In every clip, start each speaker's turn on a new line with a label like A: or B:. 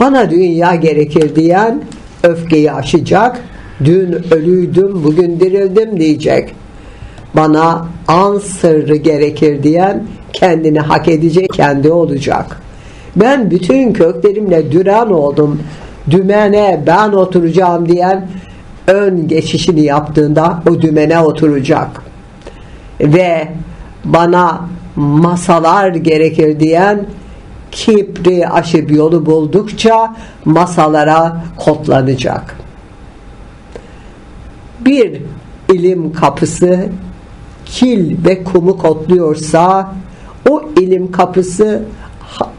A: Bana dünya gerekir diyen öfkeyi aşacak. Dün ölüydüm, bugün dirildim diyecek. Bana an sırrı gerekir diyen kendini hak edecek, kendi olacak. Ben bütün köklerimle düren oldum. Dümene ben oturacağım diyen ön geçişini yaptığında o dümene oturacak. Ve bana masalar gerekir diyen kibri aşıp yolu buldukça masalara kodlanacak. Bir ilim kapısı kil ve kumu kodluyorsa o ilim kapısı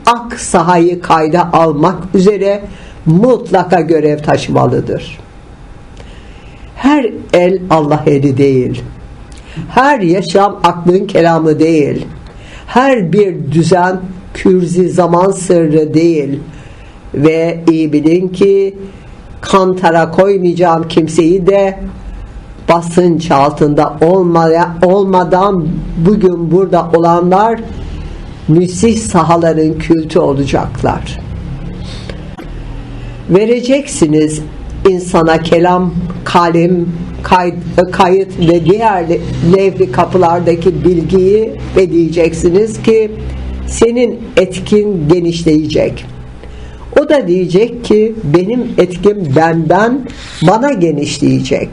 A: ak sahayı kayda almak üzere mutlaka görev taşımalıdır. Her el Allah eli değil. Her yaşam aklın kelamı değil. Her bir düzen kürzi zaman sırrı değil. Ve iyi bilin ki kantara koymayacağım kimseyi de basınç altında olmaya, olmadan bugün burada olanlar müsih sahaların kültü olacaklar. Vereceksiniz insana kelam, kalem, kayıt, kayıt ve diğer levli kapılardaki bilgiyi ve diyeceksiniz ki senin etkin genişleyecek. O da diyecek ki benim etkim benden bana genişleyecek.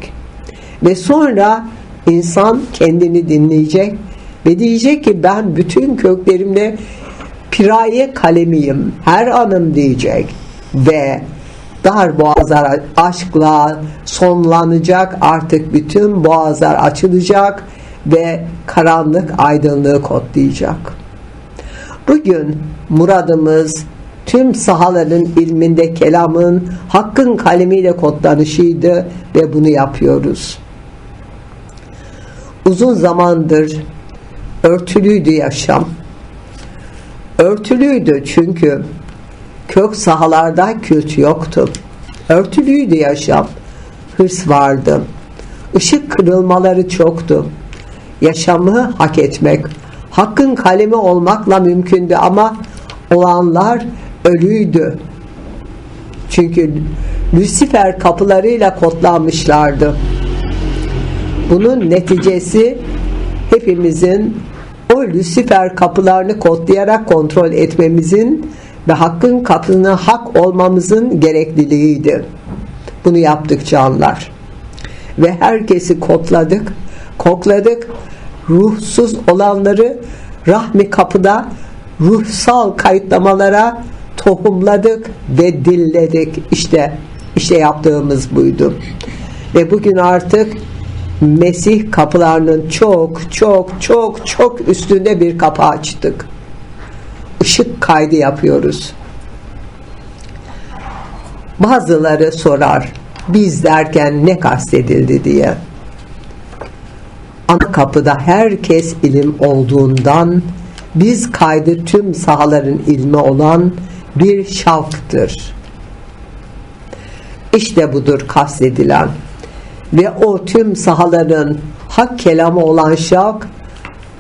A: Ve sonra insan kendini dinleyecek ve diyecek ki ben bütün köklerimle piraye kalemiyim, her anım diyecek ve dar boğazlar aşkla sonlanacak artık bütün boğazlar açılacak ve karanlık aydınlığı kodlayacak. Bugün muradımız tüm sahaların ilminde kelamın hakkın kalemiyle kodlanışıydı ve bunu yapıyoruz. Uzun zamandır örtülüydü yaşam. Örtülüydü çünkü kök sahalarda kült yoktu. Örtülüydü yaşam. Hırs vardı. Işık kırılmaları çoktu. Yaşamı hak etmek, hakkın kalemi olmakla mümkündü ama olanlar ölüydü. Çünkü Lucifer kapılarıyla kodlanmışlardı. Bunun neticesi hepimizin o Lucifer kapılarını kodlayarak kontrol etmemizin ve hakkın kapısına hak olmamızın gerekliliğiydi. Bunu yaptık canlar. Ve herkesi kodladık, kokladık. Ruhsuz olanları rahmi kapıda ruhsal kayıtlamalara tohumladık ve dilledik. İşte işte yaptığımız buydu. Ve bugün artık Mesih kapılarının çok çok çok çok üstünde bir kapı açtık. Işık kaydı yapıyoruz. Bazıları sorar biz derken ne kastedildi diye. Ana kapıda herkes ilim olduğundan biz kaydı tüm sahaların ilmi olan bir şavktır. İşte budur kastedilen ve o tüm sahaların hak kelamı olan şavk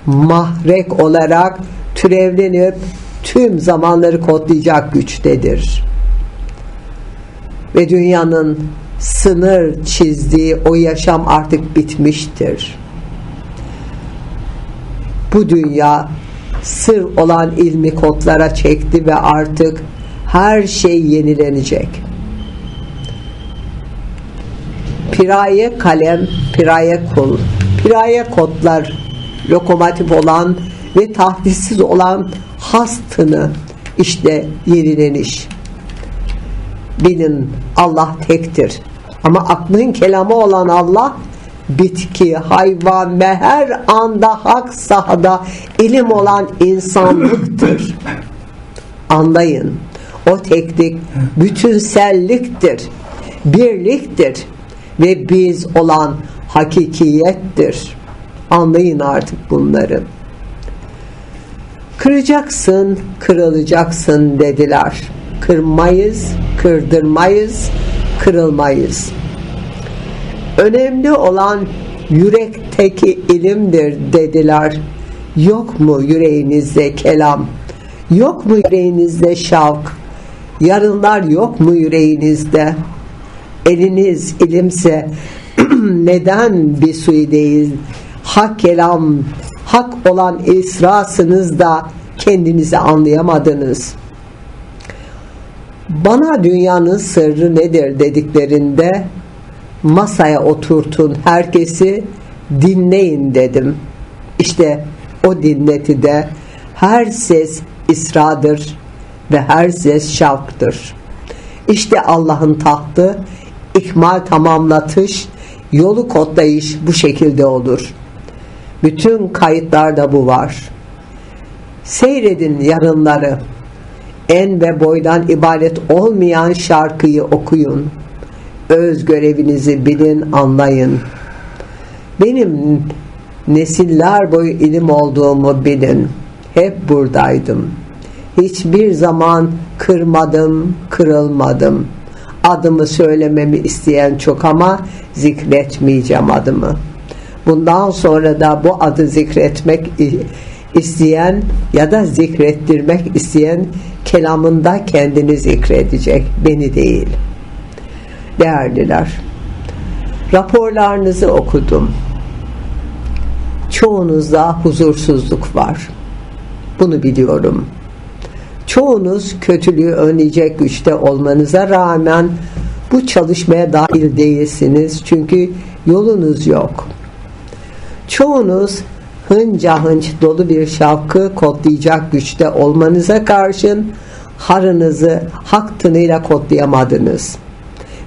A: mahrek olarak türevlenip tüm zamanları kodlayacak güçtedir. Ve dünyanın sınır çizdiği o yaşam artık bitmiştir. Bu dünya sır olan ilmi kodlara çekti ve artık her şey yenilenecek. Piraye kalem, piraye kul, piraye kodlar, lokomotif olan ve tahdissiz olan hastını işte yenileniş. Bilin Allah tektir. Ama aklın kelamı olan Allah bitki, hayvan ve her anda hak sahada ilim olan insanlıktır. Anlayın. O teklik bütünselliktir, birliktir ve biz olan hakikiyettir. Anlayın artık bunları. Kıracaksın, kırılacaksın dediler. Kırmayız, kırdırmayız, kırılmayız. Önemli olan yürekteki ilimdir dediler. Yok mu yüreğinizde kelam? Yok mu yüreğinizde şavk? Yarınlar yok mu yüreğinizde? Eliniz ilimse neden bir suyu değil? Hak kelam, hak olan esrasınız da kendinizi anlayamadınız. Bana dünyanın sırrı nedir dediklerinde masaya oturtun herkesi dinleyin dedim. İşte o dinletide her ses isradır ve her ses şavktır. İşte Allah'ın tahtı ikmal tamamlatış, yolu kodlayış bu şekilde olur. Bütün kayıtlarda bu var. Seyredin yarınları. En ve boydan ibaret olmayan şarkıyı okuyun. Öz görevinizi bilin, anlayın. Benim nesiller boyu ilim olduğumu bilin. Hep buradaydım. Hiçbir zaman kırmadım, kırılmadım. Adımı söylememi isteyen çok ama zikretmeyeceğim adımı. Bundan sonra da bu adı zikretmek isteyen ya da zikrettirmek isteyen kelamında kendini zikredecek, beni değil. Değerliler, raporlarınızı okudum. Çoğunuzda huzursuzluk var. Bunu biliyorum. Çoğunuz kötülüğü önleyecek güçte olmanıza rağmen bu çalışmaya dahil değilsiniz çünkü yolunuz yok. Çoğunuz hınca hınç dolu bir şavkı kodlayacak güçte olmanıza karşın harınızı hak tınıyla kodlayamadınız.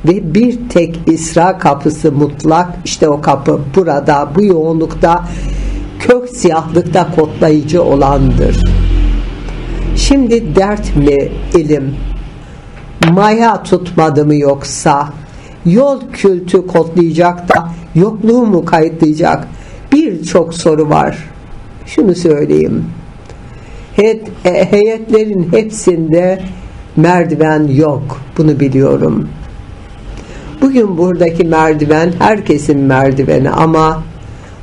A: Ve bir tek İsra kapısı mutlak işte o kapı burada bu yoğunlukta kök siyahlıkta kodlayıcı olandır. Şimdi dert mi ilim? Maya tutmadı mı yoksa? Yol kültü kodlayacak da yokluğu mu kayıtlayacak? Birçok soru var. Şunu söyleyeyim. Heyet, e, heyetlerin hepsinde merdiven yok. Bunu biliyorum. Bugün buradaki merdiven herkesin merdiveni ama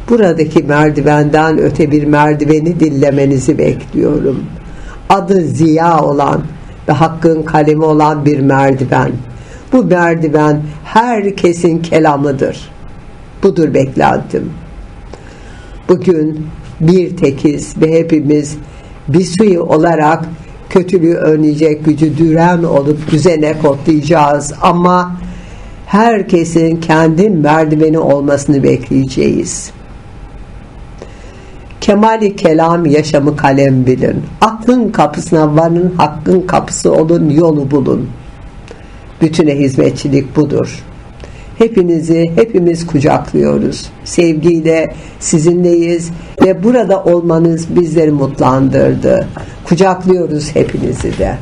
A: buradaki merdivenden öte bir merdiveni dillemenizi bekliyorum. Adı Ziya olan ve Hakk'ın kalemi olan bir merdiven. Bu merdiven herkesin kelamıdır. Budur beklentim. Bugün bir tekiz ve hepimiz bir suyu olarak kötülüğü önleyecek gücü düren olup düzene kodlayacağız ama herkesin kendi merdiveni olmasını bekleyeceğiz. Kemali kelam yaşamı kalem bilin. Aklın kapısına varın, hakkın kapısı olun, yolu bulun. Bütüne hizmetçilik budur. Hepinizi hepimiz kucaklıyoruz. Sevgiyle sizinleyiz ve burada olmanız bizleri mutlandırdı. Kucaklıyoruz hepinizi de.